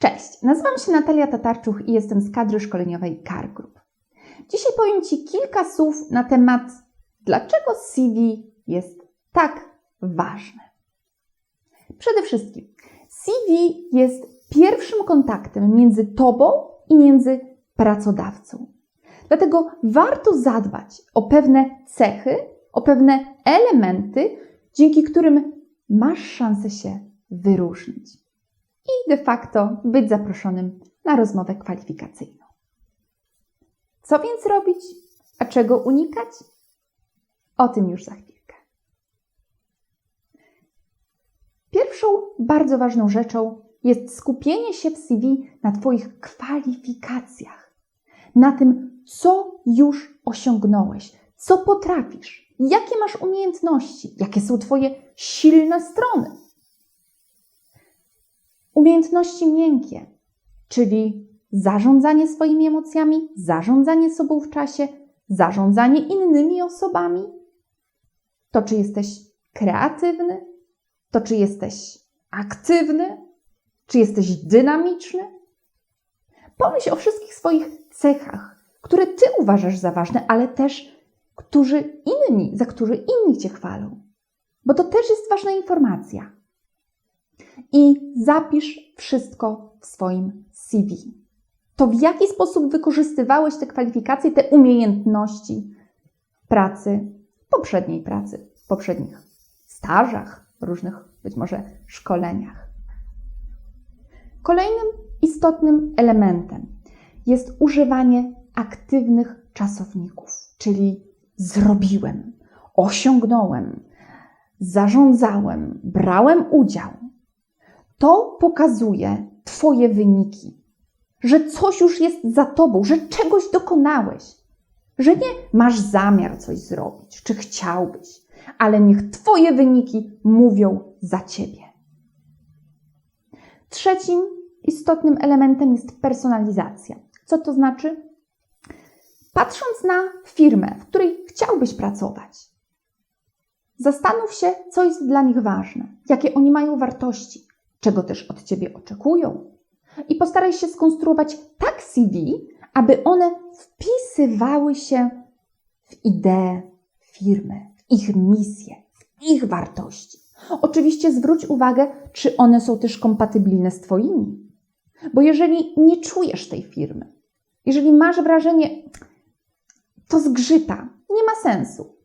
Cześć, nazywam się Natalia Tatarczuch i jestem z kadry szkoleniowej CAR Group. Dzisiaj powiem Ci kilka słów na temat, dlaczego CV jest tak ważne. Przede wszystkim, CV jest pierwszym kontaktem między Tobą i między pracodawcą. Dlatego warto zadbać o pewne cechy, o pewne elementy, dzięki którym masz szansę się wyróżnić i de facto być zaproszonym na rozmowę kwalifikacyjną. Co więc robić, a czego unikać? O tym już za chwilkę. Pierwszą bardzo ważną rzeczą jest skupienie się w CV na Twoich kwalifikacjach, na tym, co już osiągnąłeś, co potrafisz, jakie masz umiejętności, jakie są Twoje silne strony. Umiejętności miękkie, czyli zarządzanie swoimi emocjami, zarządzanie sobą w czasie, zarządzanie innymi osobami. To, czy jesteś kreatywny, to, czy jesteś aktywny, czy jesteś dynamiczny. Pomyśl o wszystkich swoich cechach, które Ty uważasz za ważne, ale też którzy inni, za którzy inni Cię chwalą. Bo to też jest ważna informacja i zapisz wszystko w swoim CV. To w jaki sposób wykorzystywałeś te kwalifikacje, te umiejętności pracy, poprzedniej pracy, poprzednich stażach, różnych być może szkoleniach. Kolejnym istotnym elementem jest używanie aktywnych czasowników, czyli zrobiłem, osiągnąłem, zarządzałem, brałem udział. To pokazuje Twoje wyniki, że coś już jest za Tobą, że czegoś dokonałeś, że nie masz zamiar coś zrobić, czy chciałbyś, ale niech Twoje wyniki mówią za Ciebie. Trzecim istotnym elementem jest personalizacja. Co to znaczy? Patrząc na firmę, w której chciałbyś pracować, zastanów się, co jest dla nich ważne, jakie oni mają wartości, czego też od ciebie oczekują. I postaraj się skonstruować tak CV, aby one wpisywały się w ideę firmy, w ich misję, w ich wartości. Oczywiście zwróć uwagę, czy one są też kompatybilne z Twoimi. Bo jeżeli nie czujesz tej firmy, jeżeli masz wrażenie, to zgrzyta, nie ma sensu.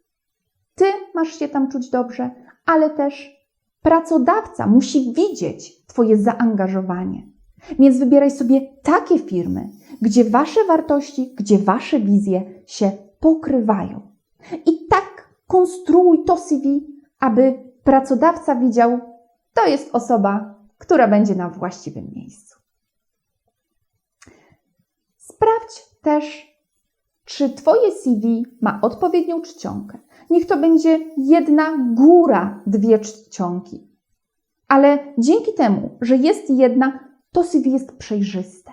Ty masz się tam czuć dobrze, ale też Pracodawca musi widzieć Twoje zaangażowanie. Więc wybieraj sobie takie firmy, gdzie Wasze wartości, gdzie Wasze wizje się pokrywają. I tak konstruuj to CV, aby pracodawca widział, to jest osoba, która będzie na właściwym miejscu. Sprawdź też, czy Twoje CV ma odpowiednią czcionkę. Niech to będzie jedna góra, dwie czcionki. Ale dzięki temu, że jest jedna, to CV jest przejrzyste.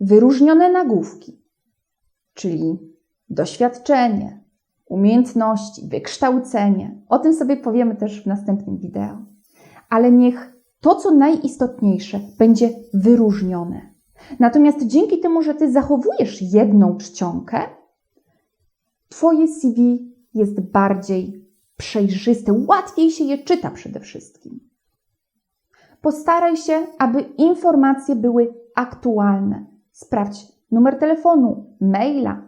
Wyróżnione nagłówki, czyli doświadczenie, umiejętności, wykształcenie. O tym sobie powiemy też w następnym wideo. Ale niech to, co najistotniejsze, będzie wyróżnione. Natomiast dzięki temu, że Ty zachowujesz jedną czcionkę, Twoje CV jest bardziej przejrzyste, łatwiej się je czyta przede wszystkim. Postaraj się, aby informacje były aktualne. Sprawdź numer telefonu, maila,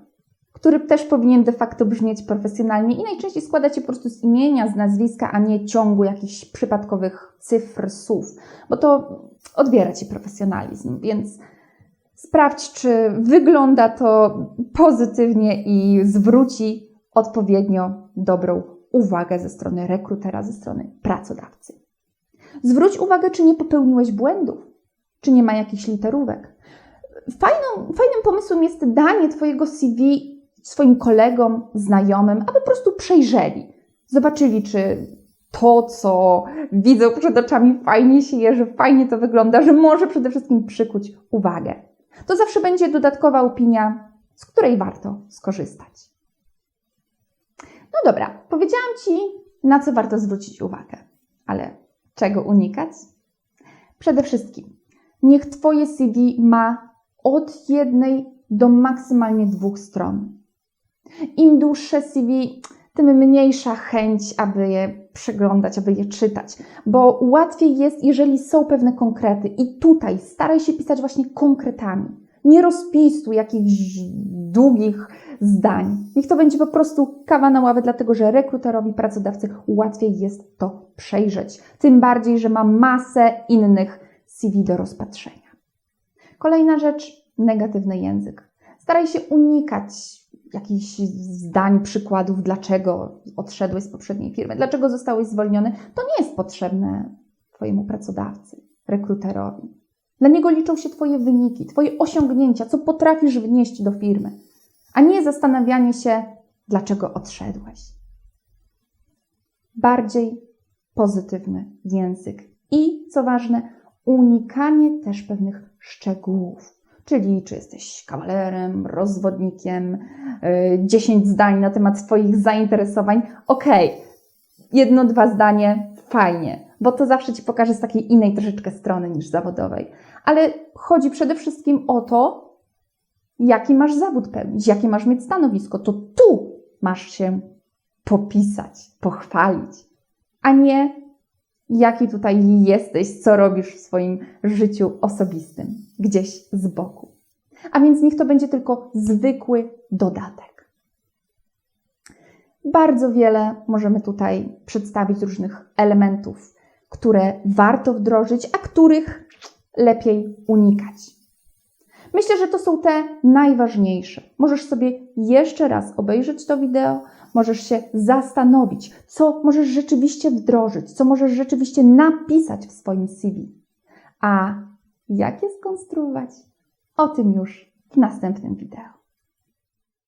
który też powinien de facto brzmieć profesjonalnie i najczęściej składa się po prostu z imienia, z nazwiska, a nie ciągu jakichś przypadkowych cyfr, słów, bo to odbiera ci profesjonalizm, więc sprawdź, czy wygląda to pozytywnie i zwróci odpowiednio dobrą uwagę ze strony rekrutera, ze strony pracodawcy. Zwróć uwagę, czy nie popełniłeś błędów, czy nie ma jakichś literówek. Fajną, fajnym pomysłem jest danie Twojego CV swoim kolegom, znajomym, aby po prostu przejrzeli. Zobaczyli, czy to, co widzą przed oczami, fajnie się je, że fajnie to wygląda, że może przede wszystkim przykuć uwagę. To zawsze będzie dodatkowa opinia, z której warto skorzystać. No dobra, powiedziałam Ci, na co warto zwrócić uwagę, ale czego unikać? Przede wszystkim, Niech Twoje CV ma od jednej do maksymalnie dwóch stron. Im dłuższe CV, tym mniejsza chęć, aby je przeglądać, aby je czytać, bo łatwiej jest, jeżeli są pewne konkrety. I tutaj staraj się pisać właśnie konkretami. Nie rozpisuj jakichś długich zdań. Niech to będzie po prostu kawa na ławę, dlatego że rekruterowi, pracodawcy łatwiej jest to przejrzeć. Tym bardziej, że ma masę innych CV do rozpatrzenia. Kolejna rzecz, negatywny język. Staraj się unikać jakichś zdań, przykładów, dlaczego odszedłeś z poprzedniej firmy, dlaczego zostałeś zwolniony. To nie jest potrzebne Twojemu pracodawcy, rekruterowi. Dla niego liczą się Twoje wyniki, Twoje osiągnięcia, co potrafisz wnieść do firmy, a nie zastanawianie się, dlaczego odszedłeś. Bardziej pozytywny język i, co ważne, unikanie też pewnych szczegółów. Czyli czy jesteś kawalerem, rozwodnikiem, yy, 10 zdań na temat Twoich zainteresowań. Okej, okay. jedno, dwa zdanie, fajnie, bo to zawsze Ci pokaże z takiej innej troszeczkę strony niż zawodowej. Ale chodzi przede wszystkim o to, jaki masz zawód pełnić, jakie masz mieć stanowisko. To tu masz się popisać, pochwalić, a nie jaki tutaj jesteś, co robisz w swoim życiu osobistym, gdzieś z boku. A więc niech to będzie tylko zwykły dodatek. Bardzo wiele możemy tutaj przedstawić różnych elementów, które warto wdrożyć, a których lepiej unikać. Myślę, że to są te najważniejsze. Możesz sobie jeszcze raz obejrzeć to wideo, możesz się zastanowić, co możesz rzeczywiście wdrożyć, co możesz rzeczywiście napisać w swoim CV. A jak je skonstruować? O tym już w następnym wideo.